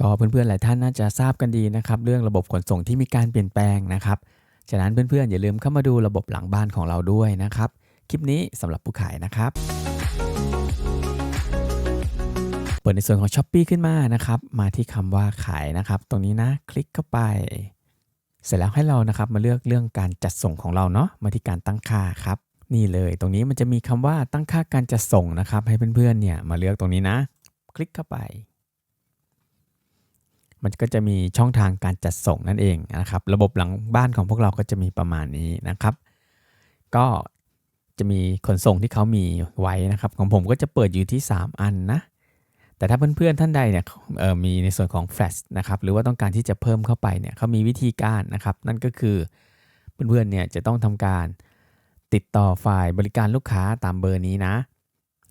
ก็เพื่อนๆหลายท่านน่าจะทราบกันดีนะครับเรื่องระบบขนส่งที่มีการเปลี่ยนแปลงนะครับฉะนั้นเพื่อนๆอย่าลืมเข้ามาดูระบบหลังบ้านของเราด้วยนะครับ คลิปนี้สำหรับผู้ขายนะครับเปิดในส่วนของ s h อ p e e ขึ้นมานะครับมาที่คำว่าขายนะครับ ตรงนี้นะคลิกเข้าไป เสร็จแล้วให้เรานะครับมาเลือกเรื่องการจัดส่งของเราเนาะมาที่การตั้งค่าครับนี่เลยตรงนี้มันจะมีคำว่าตั้งค่าการจัดส่งนะครับ ให้เพื่อนๆเนี่ยมาเลือกตรงนี้นะ คลิกเข้าไป มันก็จะมีช่องทางการจัดส่งนั่นเองนะครับ ระบบหลังบ้านของพวกเราก็จะมีประมาณนี้นะครับ ก็จะมีขนส่งที่เขามีไว้นะครับ ของผมก็จะเปิดอยู่ที่ 3 อันนะ แต่ถ้าเพื่อนๆท่านใดเนี่ยมีในส่วนของ Flash นะครับหรือว่าต้องการที่จะเพิ่มเข้าไปเนี่ยเขามีวิธีการนะครับ นั่นก็คือเพื่อนๆเนี่ยจะต้องทำการติดต่อฝ่ายบริการลูกค้าตามเบอร์นี้นะ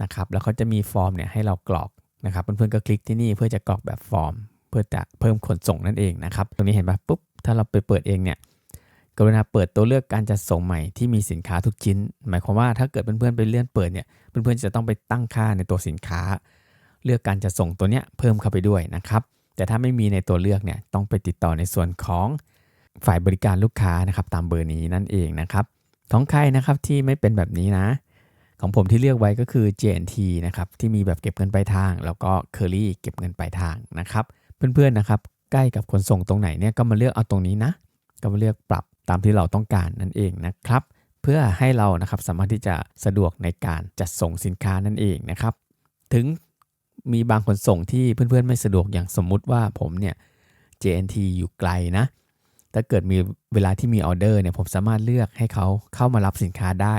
นะครับ แล้วเขาจะมีฟอร์มเนี่ยให้เรากรอกนะครับ เพื่อนๆก็คลิกที่นี่เพื่อจะกรอกแบบฟอร์ม พื่อจะเพิ่มขนส่งนั่นเองนะครับ ตรงนี้เห็นปะปุ๊บ ถ้าเราไปเปิดเองเนี่ยกรุณาเปิดตัวเลือกการจัดส่งใหม่ที่มีสินค้าทุกชิ้น หมายความว่าถ้าเกิดเพื่อนๆไปเลื่อนเปิดเนี่ยเพื่อนๆจะต้องไปตั้งค่าในตัวสินค้า เลือกการจะส่งตัวเนี้ยเพิ่มเข้าไปด้วยนะครับ แต่ถ้าไม่มีในตัวเลือกเนี่ยต้องไปติดต่อในส่วนของฝ่ายบริการลูกค้านะครับตามเบอร์นี้นั่นเองนะครับของใครนะครับที่ไม่เป็นแบบนี้นะ ของผมที่เลือกไว้ก็คือ JNT นะครับที่มีแบบเก็บเงินปลายทาง แล้วก็ Curly เก็บเงินปลายทางนะครับ เพื่อนๆนะครับ ใกล้กับขนส่งตรงไหนเนี่ยก็มาเลือกเอาตรงนี้นะ ก็มาเลือกปรับตามที่เราต้องการนั่นเองนะครับ เพื่อให้เรานะครับสามารถที่จะสะดวกในการจัดส่งสินค้านั่นเองนะครับ ถึงมีบางขนส่งที่เพื่อนๆ ไม่สะดวกอย่างสมมุติว่าผมเนี่ย JNT อยู่ไกลนะ ถ้าเกิดมีเวลาที่มีออเดอร์เนี่ยผมสามารถเลือกให้เขาเข้ามารับสินค้าได้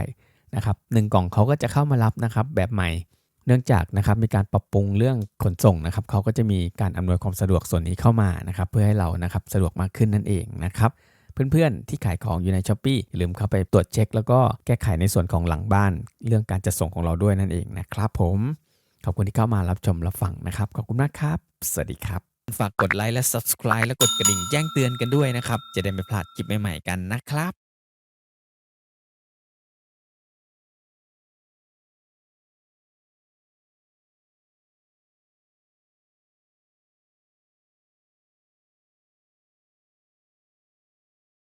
นะครับหนึ่งกล่องเขาก็จะเข้ามารับนะครับแบบใหม่ เนื่องจากนะครับมีการปรับปรุงเรื่องขนส่งนะครับเขาก็จะมีการอำนวยความสะดวกส่วนนี้เข้ามานะครับเพื่อให้เรานะครับสะดวกมากขึ้นนั่นเองนะครับเพื่อนๆ ที่ขายของอยู่ใน s h อ p e e อย่าลืมเข้าไปตรวจเช็ค แล้วก็แก้ไขในส่วนของหลังบ้าน เรื่องการจัดส่งของเราด้วยนั่นเองนะครับผมขอบคุณที่เข้ามารับชมรับฟังนะครับขอบคุณมากครับ สวัสดีครับ ฝากกดไลค์และ subscribe และกดกระดิ่งแจ้งเตือนกันด้วยนะครับ จะได้ไม่พลาดคลิปใหม่ๆกันนะครับ